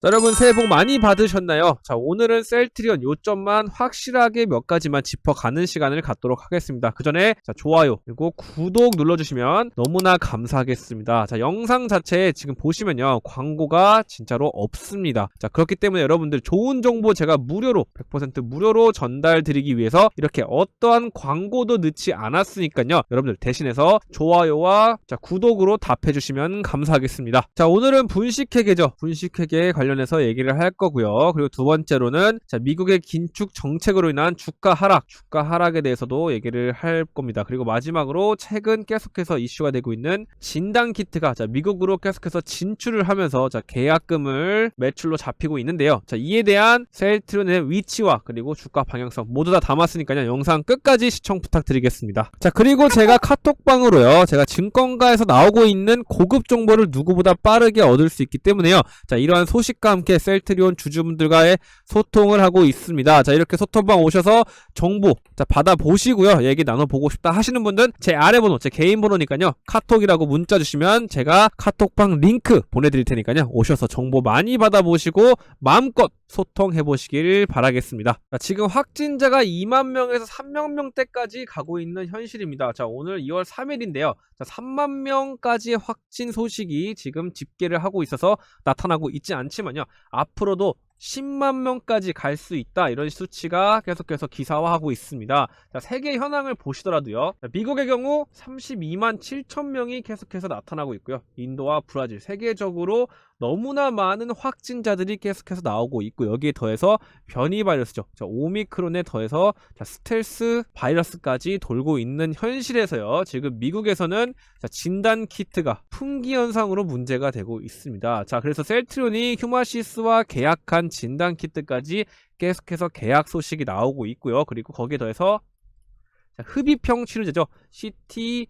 자, 여러분 새해 복 많이 받으셨나요? 자, 오늘은 셀트리온 요점만 확실하게 몇 가지만 짚어가는 시간을 갖도록 하겠습니다. 그 전에 자, 좋아요 그리고 구독 눌러주시면 너무나 감사하겠습니다. 자, 영상 자체에 지금 보시면요 광고가 진짜로 없습니다. 자, 그렇기 때문에 여러분들 좋은 정보 제가 무료로 100% 무료로 전달드리기 위해서 이렇게 어떠한 광고도 넣지 않았으니까요. 여러분들 대신해서 좋아요와 자, 구독으로 답해주시면 감사하겠습니다. 자, 오늘은 분식회계죠. 분식회계 관련 해서 얘기를 할 거고요. 그리고 두 번째로는 자, 미국의 긴축 정책으로 인한 주가 하락, 주가 하락에 대해서도 얘기를 할 겁니다. 그리고 마지막으로 최근 계속해서 이슈가 되고 있는 진단 키트가 자, 미국으로 계속해서 진출을 하면서 자, 계약금을 매출로 잡히고 있는데요. 자, 이에 대한 셀트론의 위치와 그리고 주가 방향성 모두 다 담았으니까요. 영상 끝까지 시청 부탁드리겠습니다. 자, 그리고 제가 카톡방으로요. 제가 증권가에서 나오고 있는 고급 정보를 누구보다 빠르게 얻을 수 있기 때문에요. 자, 이러한 소식 과 함께 셀트리온 주주분들과의 소통을 하고 있습니다. 자, 이렇게 소통방 오셔서 정보 자, 받아보시고요. 얘기 나눠보고 싶다 하시는 분들은 제 아래 번호, 제 개인 번호니까요. 카톡이라고 문자 주시면 제가 카톡방 링크 보내드릴 테니까요. 오셔서 정보 많이 받아보시고 마음껏 소통해보시길 바라겠습니다. 자, 지금 확진자가 2만 명에서 3만 명대까지 가고 있는 현실입니다. 자, 오늘 2월 3일인데요. 자, 3만 명까지 확진 소식이 지금 집계를 하고 있어서 나타나고 있지 않지만 요. 앞으로도 10만 명까지 갈 수 있다 이런 수치가 계속해서 기사화하고 있습니다. 자, 세계 현황을 보시더라도요. 자, 미국의 경우 32만 7천 명이 계속해서 나타나고 있고요. 인도와 브라질 세계적으로 너무나 많은 확진자들이 계속해서 나오고 있고 여기에 더해서 변이 바이러스죠. 자, 오미크론에 더해서 자, 스텔스 바이러스까지 돌고 있는 현실에서요. 지금 미국에서는 자, 진단 키트가 품귀 현상으로 문제가 되고 있습니다. 자, 그래서 셀트론이 휴마시스와 계약한 진단 키트까지 계속해서 계약 소식이 나오고 있고요. 그리고 거기에 더해서 자, 흡입형 치료제죠. CT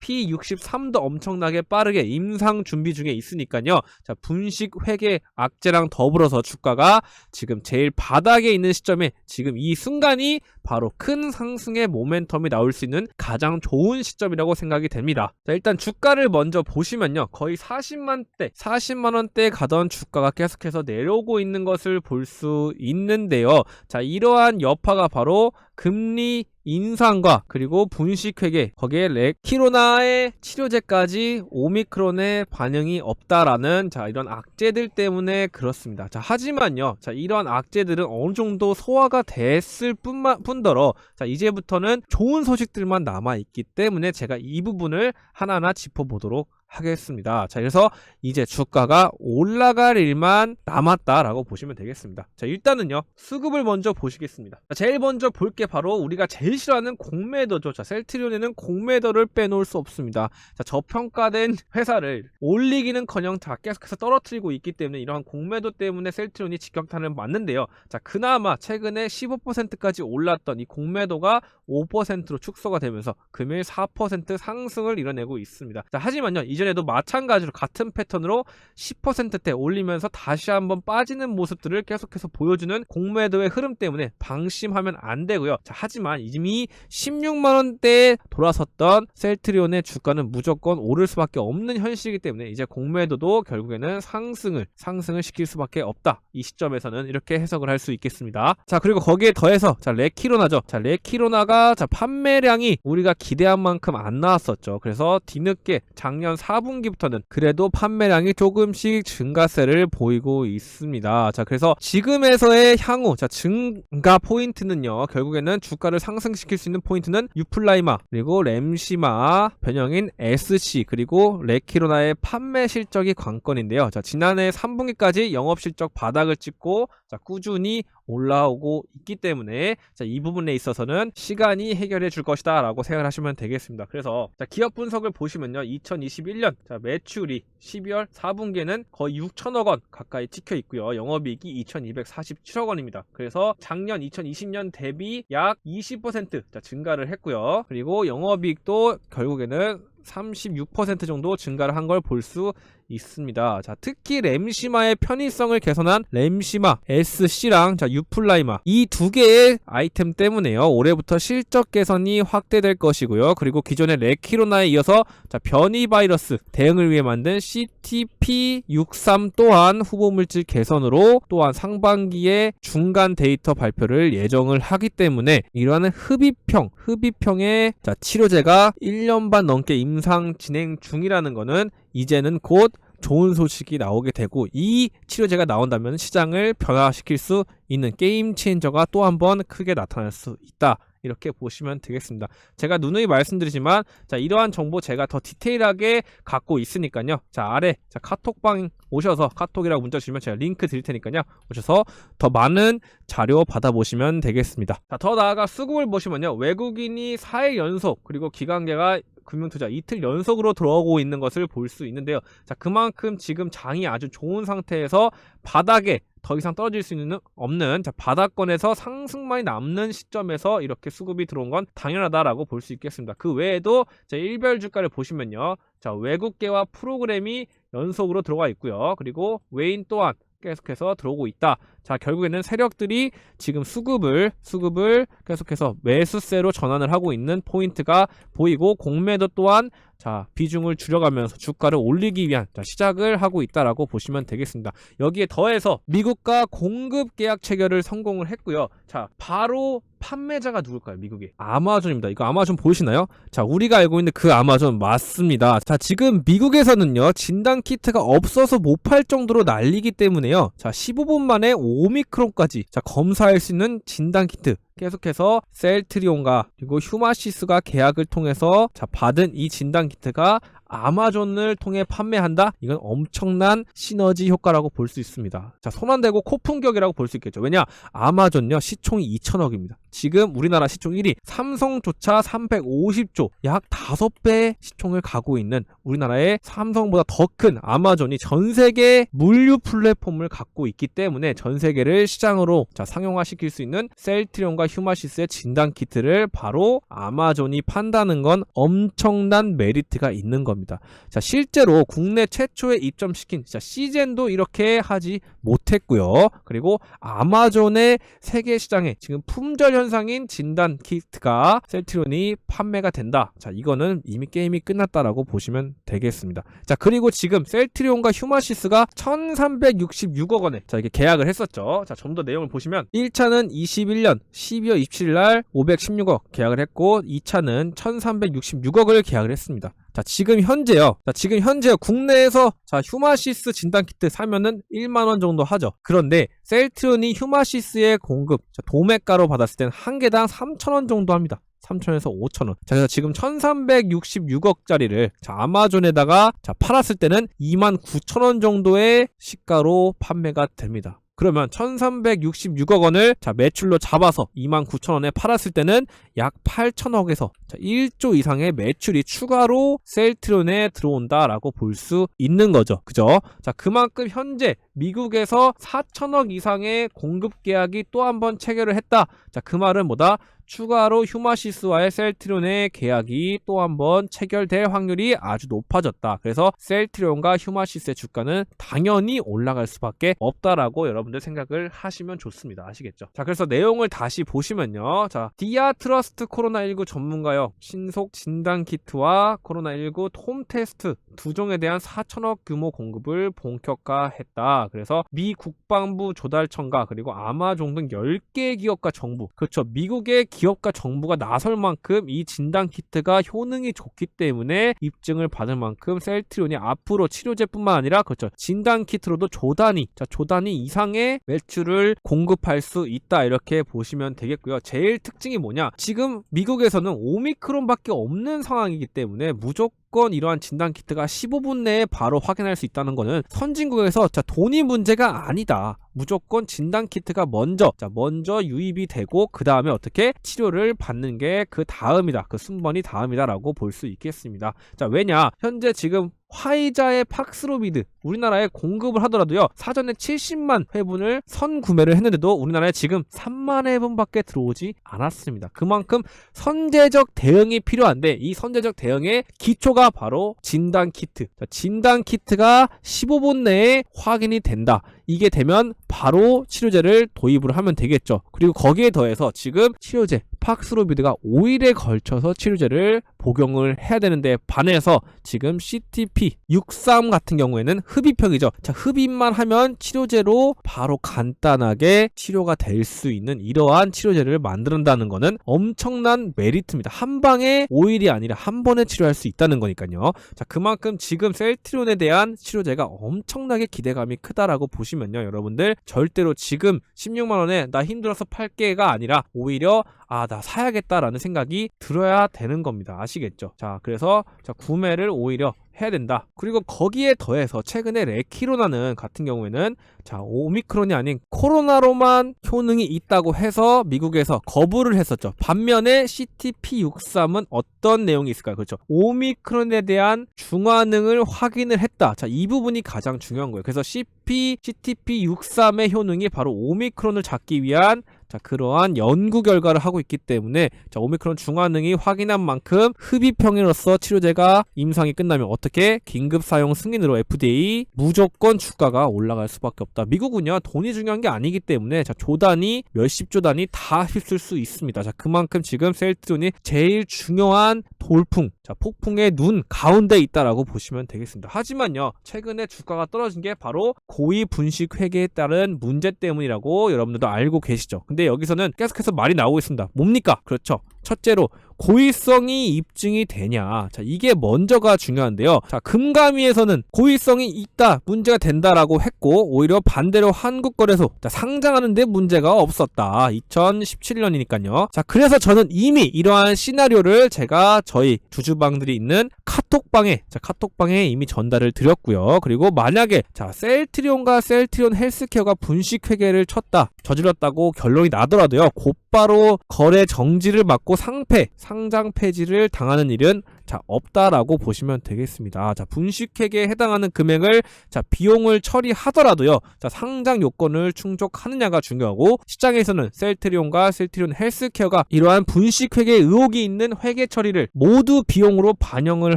P63도 엄청나게 빠르게 임상 준비 중에 있으니까요. 자, 분식 회계 악재랑 더불어서 주가가 지금 제일 바닥에 있는 시점에 지금 이 순간이 바로 큰 상승의 모멘텀이 나올 수 있는 가장 좋은 시점이라고 생각이 됩니다. 자, 일단 주가를 먼저 보시면요. 거의 40만대, 40만원대 가던 주가가 계속해서 내려오고 있는 것을 볼 수 있는데요. 자, 이러한 여파가 바로 금리 인상과 그리고 분식회계 거기에 레키로나의 치료제까지 오미크론의 반응이 없다라는 자 이런 악재들 때문에 그렇습니다. 자 하지만요, 자 이러한 악재들은 어느 정도 소화가 됐을 뿐만 뿐더러 자 이제부터는 좋은 소식들만 남아 있기 때문에 제가 이 부분을 하나하나 짚어보도록 하겠습니다. 자, 그래서 이제 주가가 올라갈 일만 남았다라고 보시면 되겠습니다. 자, 일단은요, 수급을 먼저 보시겠습니다. 자, 제일 먼저 볼 게 바로 우리가 제일 싫어하는 공매도죠. 자, 셀트리온에는 공매도를 빼놓을 수 없습니다. 자, 저평가된 회사를 올리기는 커녕 다 계속해서 떨어뜨리고 있기 때문에 이러한 공매도 때문에 셀트리온이 직격탄을 맞는데요. 자, 그나마 최근에 15%까지 올랐던 이 공매도가 5%로 축소가 되면서 금일 4% 상승을 이뤄내고 있습니다. 자, 하지만요, 이 전에도 마찬가지로 같은 패턴으로 10%대 올리면서 다시 한번 빠지는 모습들을 계속해서 보여주는 공매도의 흐름 때문에 방심하면 안 되고요. 자, 하지만 이미 16만 원대에 돌아섰던 셀트리온의 주가는 무조건 오를 수밖에 없는 현실이기 때문에 이제 공매도도 결국에는 상승을 상승을 시킬 수밖에 없다. 이 시점에서는 이렇게 해석을 할 수 있겠습니다. 자, 그리고 거기에 더해서 자, 레키로나죠. 자, 레키로나가 자, 판매량이 우리가 기대한 만큼 안 나왔었죠. 그래서 뒤늦게 작년 4 분기부터는 그래도 판매량이 조금씩 증가세를 보이고 있습니다. 자, 그래서 지금에서의 향후 자, 증가 포인트는요. 결국에는 주가를 상승시킬 수 있는 포인트는 유플라이마 그리고 램시마 변형인 SC 그리고 레키로나의 판매 실적이 관건인데요. 자, 지난해 3분기까지 영업 실적 바닥을 찍고 자, 꾸준히 올라오고 있기 때문에 자, 이 부분에 있어서는 시간이 해결해 줄 것이다 라고 생각하시면 되겠습니다. 그래서 자, 기업 분석을 보시면요. 2021년 자, 매출이 12월 4분기에는 거의 6천억 원 가까이 찍혀 있고요. 영업이익이 2247억 원입니다. 그래서 작년 2020년 대비 약 20% 자, 증가를 했고요. 그리고 영업이익도 결국에는 36% 정도 증가를 한 걸 볼 수 있습니다. 자, 특히 램시마의 편의성을 개선한 램시마 SC랑 자, 유플라이마 이 두 개의 아이템 때문에요. 올해부터 실적 개선이 확대될 것이고요. 그리고 기존의 레키로나에 이어서 자, 변이 바이러스 대응을 위해 만든 CTP63 또한 후보 물질 개선으로 또한 상반기에 중간 데이터 발표를 예정을 하기 때문에 이러한 흡입형, 흡입형의 자, 치료제가 1년 반 넘게 임상 진행 중이라는 거는 이제는 곧 좋은 소식이 나오게 되고 이 치료제가 나온다면 시장을 변화시킬 수 있는 게임 체인저가 또 한 번 크게 나타날 수 있다. 이렇게 보시면 되겠습니다. 제가 누누이 말씀드리지만 자 이러한 정보 제가 더 디테일하게 갖고 있으니까요. 자 아래 자 카톡방 오셔서 카톡이라고 문자 주시면 제가 링크 드릴 테니까요. 오셔서 더 많은 자료 받아보시면 되겠습니다. 자, 더 나아가 수급을 보시면요. 외국인이 4일 연속 그리고 기관계가 금융투자 이틀 연속으로 들어오고 있는 것을 볼 수 있는데요. 자, 그만큼 지금 장이 아주 좋은 상태에서 바닥에 더 이상 떨어질 수 있는 없는 자, 바닥권에서 상승만이 남는 시점에서 이렇게 수급이 들어온 건 당연하다라고 볼 수 있겠습니다. 그 외에도 자, 일별 주가를 보시면요. 자, 외국계와 프로그램이 연속으로 들어가 있고요. 그리고 외인 또한 계속해서 들어오고 있다. 자, 결국에는 세력들이 지금 수급을 수급을 계속해서 매수세로 전환을 하고 있는 포인트가 보이고 공매도 또한 자, 비중을 줄여가면서 주가를 올리기 위한 자, 시작을 하고 있다라고 보시면 되겠습니다. 여기에 더해서 미국과 공급 계약 체결을 성공을 했고요. 자, 바로 판매자가 누굴까요? 미국이 아마존입니다. 이거 아마존 보이시나요? 자, 우리가 알고 있는 그 아마존 맞습니다. 자, 지금 미국에서는요 진단 키트가 없어서 못 팔 정도로 난리기 때문에요. 자, 15분 만에 오미크론까지 자 검사할 수 있는 진단 키트 계속해서 셀트리온과 그리고 휴마시스가 계약을 통해서 자 받은 이 진단 키트가 아마존을 통해 판매한다? 이건 엄청난 시너지 효과라고 볼 수 있습니다. 자, 손 안 대고 코 풍격이라고 볼 수 있겠죠. 왜냐? 아마존요, 시총이 2천억입니다. 지금 우리나라 시총 1위, 삼성조차 350조, 약 5배 시총을 가고 있는 우리나라의 삼성보다 더 큰 아마존이 전 세계 물류 플랫폼을 갖고 있기 때문에 전 세계를 시장으로 자, 상용화시킬 수 있는 셀트리온과 휴마시스의 진단 키트를 바로 아마존이 판다는 건 엄청난 메리트가 있는 겁니다. 자, 실제로 국내 최초에 입점시킨 자, 시젠도 이렇게 하지 못했고요. 그리고 아마존의 세계 시장에 지금 품절 현상인 진단 키트가 셀트리온이 판매가 된다. 자, 이거는 이미 게임이 끝났다라고 보시면 되겠습니다. 자, 그리고 지금 셀트리온과 휴마시스가 1366억 원에 자, 이게 계약을 했었죠. 자, 좀 더 내용을 보시면 1차는 21년 12월 27일 날 516억 계약을 했고 2차는 1366억을 계약을 했습니다. 자, 지금 현재요. 자, 지금 현재 국내에서 자, 휴마시스 진단 키트 사면은 1만 원 정도 하죠. 그런데 셀트리온이 휴마시스의 공급 자, 도매가로 받았을 때는 한 개당 3천 원 정도 합니다. 3천에서 5천 원. 자, 그래서 지금 1,366억짜리를 자, 아마존에다가 자, 팔았을 때는 2만 9천 원 정도의 시가로 판매가 됩니다. 그러면 1366억 원을 자, 매출로 잡아서 2만 9천 원에 팔았을 때는 약 8천억에서 1조 이상의 매출이 추가로 셀트론에 들어온다라고 볼 수 있는 거죠. 그죠? 자, 그만큼 현재 미국에서 4천억 이상의 공급 계약이 또 한 번 체결을 했다. 자, 그 말은 뭐다? 추가로 휴마시스와의 셀트리온의 계약이 또 한번 체결될 확률이 아주 높아졌다. 그래서 셀트리온과 휴마시스의 주가는 당연히 올라갈 수밖에 없다라고 여러분들 생각을 하시면 좋습니다. 아시겠죠? 자, 그래서 내용을 다시 보시면요. 자, 디아 트러스트 코로나19 전문가역 신속 진단 키트와 코로나19 홈 테스트 두 종에 대한 4천억 규모 공급을 본격화했다. 그래서 미 국방부 조달청과 그리고 아마존 등 10개 기업과 정부, 그렇죠. 미국의 기 업과 정부가 나설 만큼 이 진단 키트가 효능이 좋기 때문에 입증을 받을 만큼 셀트리온이 앞으로 치료제뿐만 아니라 그렇죠. 진단 키트로도 조단위, 자, 조단위 이상의 매출을 공급할 수 있다. 이렇게 보시면 되겠고요. 제일 특징이 뭐냐? 지금 미국에서는 오미크론밖에 없는 상황이기 때문에 무조건 이러한 진단 키트가 15분 내에 바로 확인할 수 있다는 거는 선진국에서 자 돈이 문제가 아니다. 무조건 진단 키트가 먼저 자 먼저 유입이 되고 그 다음에 어떻게 치료를 받는 게 그 다음이다. 그 순번이 다음이다라고 볼 수 있겠습니다. 자 왜냐 현재 지금 화이자의 팍스로비드 우리나라에 공급을 하더라도요 사전에 70만 회분을 선 구매를 했는데도 우리나라에 지금 3만 회분밖에 들어오지 않았습니다. 그만큼 선제적 대응이 필요한데 이 선제적 대응의 기초가 바로 진단 키트. 자, 진단 키트가 15분 내에 확인이 된다. 이게 되면 바로 치료제를 도입을 하면 되겠죠. 그리고 거기에 더해서 지금 치료제 팍스로비드가 5일에 걸쳐서 치료제를 복용을 해야 되는데 반해서 지금 CTP 63 같은 경우에는 흡입형이죠. 자, 흡입만 하면 치료제로 바로 간단하게 치료가 될 수 있는 이러한 치료제를 만든다는 거는 엄청난 메리트입니다. 한 방에 5일이 아니라 한 번에 치료할 수 있다는 거니까요. 자, 그만큼 지금 셀트리온에 대한 치료제가 엄청나게 기대감이 크다라고 보시면요. 여러분들 절대로 지금 16만 원에 나 힘들어서 팔게가 아니라 오히려 아, 나 사야겠다라는 생각이 들어야 되는 겁니다. 아시겠죠? 자, 그래서 자, 구매를 오히려 해야 된다. 그리고 거기에 더해서 최근에 레키로나는 같은 경우에는 자, 오미크론이 아닌 코로나로만 효능이 있다고 해서 미국에서 거부를 했었죠. 반면에 CTP63은 어떤 내용이 있을까요? 그렇죠. 오미크론에 대한 중화능을 확인을 했다. 자, 이 부분이 가장 중요한 거예요. 그래서 CP, CTP63의 효능이 바로 오미크론을 잡기 위한 자, 그러한 연구 결과를 하고 있기 때문에 자, 오미크론 중화능이 확인한 만큼 흡입형으로서 치료제가 임상이 끝나면 어떻게 긴급 사용 승인으로 FDA 무조건 주가가 올라갈 수밖에 없다. 미국은요 돈이 중요한 게 아니기 때문에 자, 조 단위 몇십 조 단위 다 휩쓸 수 있습니다. 자, 그만큼 지금 셀트론이 제일 중요한 돌풍, 자, 폭풍의 눈 가운데 있다라고 보시면 되겠습니다. 하지만요 최근에 주가가 떨어진 게 바로 고위 분식 회계에 따른 문제 때문이라고 여러분들도 알고 계시죠. 근데 여기서는 계속해서 말이 나오고 있습니다. 뭡니까? 그렇죠. 첫째로 고의성이 입증이 되냐. 자, 이게 먼저가 중요한데요. 자, 금감위에서는 고의성이 있다, 문제가 된다라고 했고, 오히려 반대로 한국거래소, 자, 상장하는데 문제가 없었다. 2017년이니까요. 자, 그래서 저는 이미 이러한 시나리오를 제가 저희 주주방들이 있는 카톡방에, 자, 카톡방에 이미 전달을 드렸고요. 그리고 만약에, 자, 셀트리온과 셀트리온 헬스케어가 분식회계를 쳤다, 저질렀다고 결론이 나더라도요. 곧바로 거래 정지를 막고 상패, 상장 폐지를 당하는 일은 자 없다라고 보시면 되겠습니다. 자 분식회계에 해당하는 금액을 자 비용을 처리하더라도요. 자 상장 요건을 충족하느냐가 중요하고 시장에서는 셀트리온과 셀트리온 헬스케어가 이러한 분식회계 의혹이 있는 회계 처리를 모두 비용으로 반영을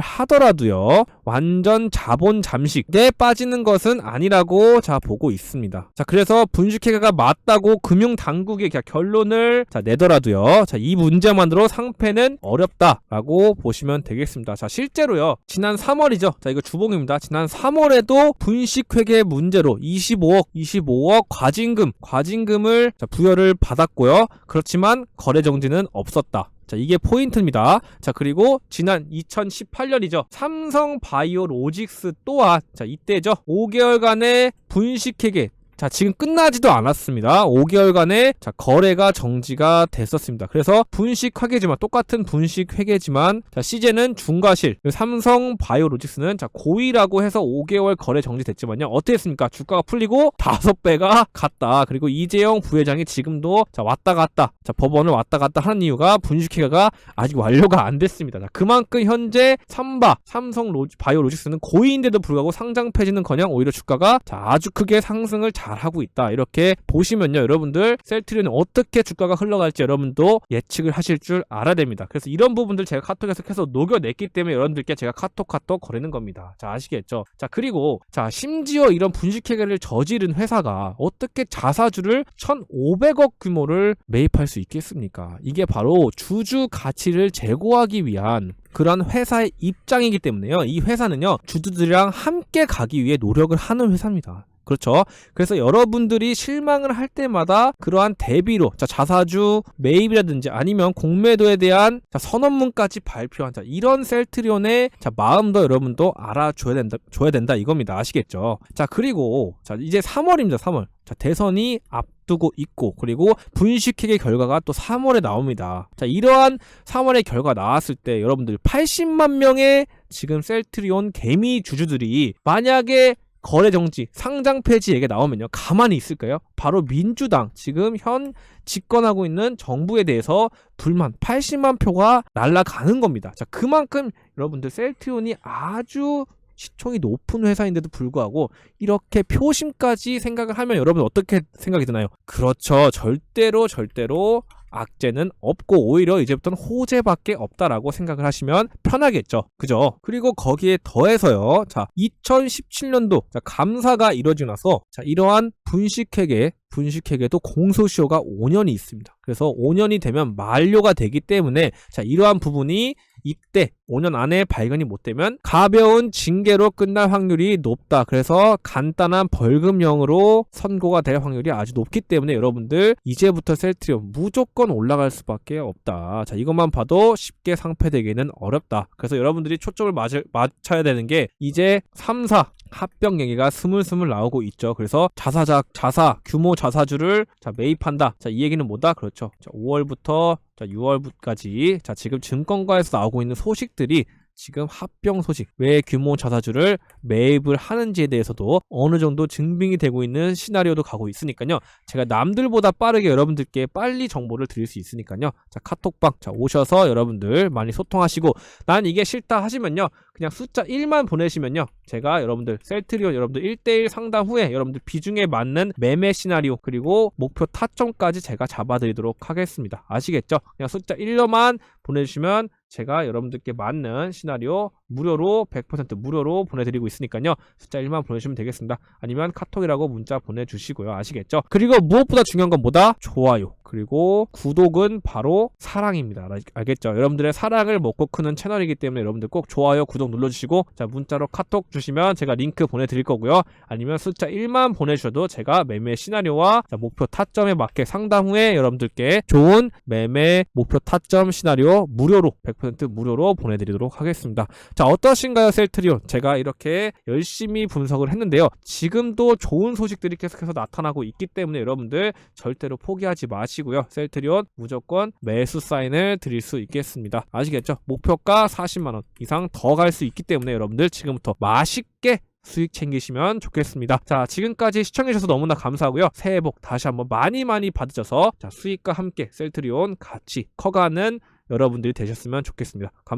하더라도요. 완전 자본 잠식에 빠지는 것은 아니라고 자 보고 있습니다. 자 그래서 분식회계가 맞다고 금융 당국이 결론을 자 내더라도요. 자 이 문제만으로 상패는 어렵다라고 보시면 되겠습니다. 되겠습니다. 자, 실제로요. 지난 3월이죠. 자, 이거 주봉입니다. 지난 3월에도 분식회계 문제로 25억, 25억 과징금, 과징금을 자, 부여를 받았고요. 그렇지만 거래 정지는 없었다. 자, 이게 포인트입니다. 자, 그리고 지난 2018년이죠. 삼성 바이오 로직스 또한 자, 이때죠. 5개월간의 분식회계 자, 지금 끝나지도 않았습니다. 5개월간의 자, 거래가 정지가 됐었습니다. 그래서 분식 회계지만 똑같은 분식 회계지만 자, 시제는 중과실, 삼성 바이오로직스는 자, 고의라고 해서 5개월 거래 정지됐지만요. 어떻게 했습니까? 주가가 풀리고 5배가 갔다. 그리고 이재용 부회장이 지금도 자, 왔다 갔다. 자, 법원을 왔다 갔다 하는 이유가 분식 회계가 아직 완료가 안 됐습니다. 자, 그만큼 현재 삼바, 삼성 바이오로직스는 고의인데도 불구하고 상장 폐지는커녕 오히려 주가가 자, 아주 크게 상승을 잘 하고 있다. 이렇게 보시면요. 여러분들 셀트리는 어떻게 주가가 흘러갈지 여러분도 예측을 하실 줄 알아야 됩니다. 그래서 이런 부분들 제가 카톡에서 계속 녹여냈기 때문에 여러분들께 제가 카톡 카톡 거리는 겁니다. 자, 아시겠죠? 자, 그리고 자, 심지어 이런 분식회계를 저지른 회사가 어떻게 자사주를 1,500억 규모를 매입할 수 있겠습니까? 이게 바로 주주 가치를 제고하기 위한 그런 회사의 입장이기 때문에요. 이 회사는요, 주주들이랑 함께 가기 위해 노력을 하는 회사입니다. 그렇죠. 그래서 여러분들이 실망을 할 때마다 그러한 대비로 자, 자사주 매입이라든지 아니면 공매도에 대한 자, 선언문까지 발표한 자, 이런 셀트리온의 자, 마음도 여러분도 알아줘야 된다, 줘야 된다 이겁니다. 아시겠죠? 자, 그리고 자, 이제 3월입니다. 3월. 자, 대선이 앞 두고 있고 그리고 분식회계 결과가 또 3월에 나옵니다. 자, 이러한 3월의 결과 나왔을 때 여러분들 80만 명의 지금 셀트리온 개미 주주들이 만약에 거래 정지, 상장 폐지 얘기 나오면요. 가만히 있을까요? 바로 민주당, 지금 현 집권하고 있는 정부에 대해서 불만 80만 표가 날아가는 겁니다. 자, 그만큼 여러분들 셀트리온이 아주 시총이 높은 회사인데도 불구하고 이렇게 표심까지 생각을 하면 여러분 어떻게 생각이 드나요? 그렇죠. 절대로 절대로 악재는 없고 오히려 이제부터는 호재밖에 없다라고 생각을 하시면 편하겠죠. 그죠? 그리고 거기에 더해서요. 자, 2017년도 감사가 이루어지고 나서 자, 이러한 분식회계 분식회계도 공소시효가 5년이 있습니다. 그래서 5년이 되면 만료가 되기 때문에 자, 이러한 부분이 이때 5년 안에 발견이 못 되면 가벼운 징계로 끝날 확률이 높다. 그래서 간단한 벌금형으로 선고가 될 확률이 아주 높기 때문에 여러분들 이제부터 셀트리온 무조건 올라갈 수밖에 없다. 자, 이것만 봐도 쉽게 상패되기는 어렵다. 그래서 여러분들이 초점을 맞을, 맞춰야 되는 게 이제 3, 4 합병 얘기가 스물스물 나오고 있죠. 그래서 자사자 자사 규모 자사주를 자 매입한다. 자 이 얘기는 뭐다? 그렇죠. 자 5월부터 자 6월까지 자 지금 증권가에서 나오고 있는 소식들이 지금 합병 소식, 왜 규모 자사주를 매입을 하는지에 대해서도 어느 정도 증빙이 되고 있는 시나리오도 가고 있으니까요. 제가 남들보다 빠르게 여러분들께 빨리 정보를 드릴 수 있으니까요. 자, 카톡방 자, 오셔서 여러분들 많이 소통하시고 난 이게 싫다 하시면요. 그냥 숫자 1만 보내시면요. 제가 여러분들 셀트리온 여러분들 1대1 상담 후에 여러분들 비중에 맞는 매매 시나리오 그리고 목표 타점까지 제가 잡아드리도록 하겠습니다. 아시겠죠? 그냥 숫자 1로만 보내주시면 제가 여러분들께 맞는 시나리오 무료로 100% 무료로 보내드리고 있으니까요. 숫자 1만 보내주시면 되겠습니다. 아니면 카톡이라고 문자 보내주시고요. 아시겠죠? 그리고 무엇보다 중요한 건 뭐다? 좋아요. 그리고 구독은 바로 사랑입니다. 알- 알겠죠? 여러분들의 사랑을 먹고 크는 채널이기 때문에 여러분들 꼭 좋아요, 구독 눌러주시고 자 문자로 카톡 주시면 제가 링크 보내드릴 거고요. 아니면 숫자 1만 보내주셔도 제가 매매 시나리오와 자, 목표 타점에 맞게 상담 후에 여러분들께 좋은 매매 목표 타점 시나리오 무료로 100% 무료로 보내드리도록 하겠습니다. 자 어떠신가요 셀트리온? 제가 이렇게 열심히 분석을 했는데요. 지금도 좋은 소식들이 계속해서 나타나고 있기 때문에 여러분들 절대로 포기하지 마시고요. 셀트리온 무조건 매수 사인을 드릴 수 있겠습니다. 아시겠죠? 목표가 40만원 이상 더 갈 수 있기 때문에 여러분들 지금부터 맛있게 수익 챙기시면 좋겠습니다. 자, 지금까지 시청해주셔서 너무나 감사하고요. 새해 복 다시 한번 많이 많이 받으셔서 자, 수익과 함께 셀트리온 같이 커가는 여러분들이 되셨으면 좋겠습니다. 감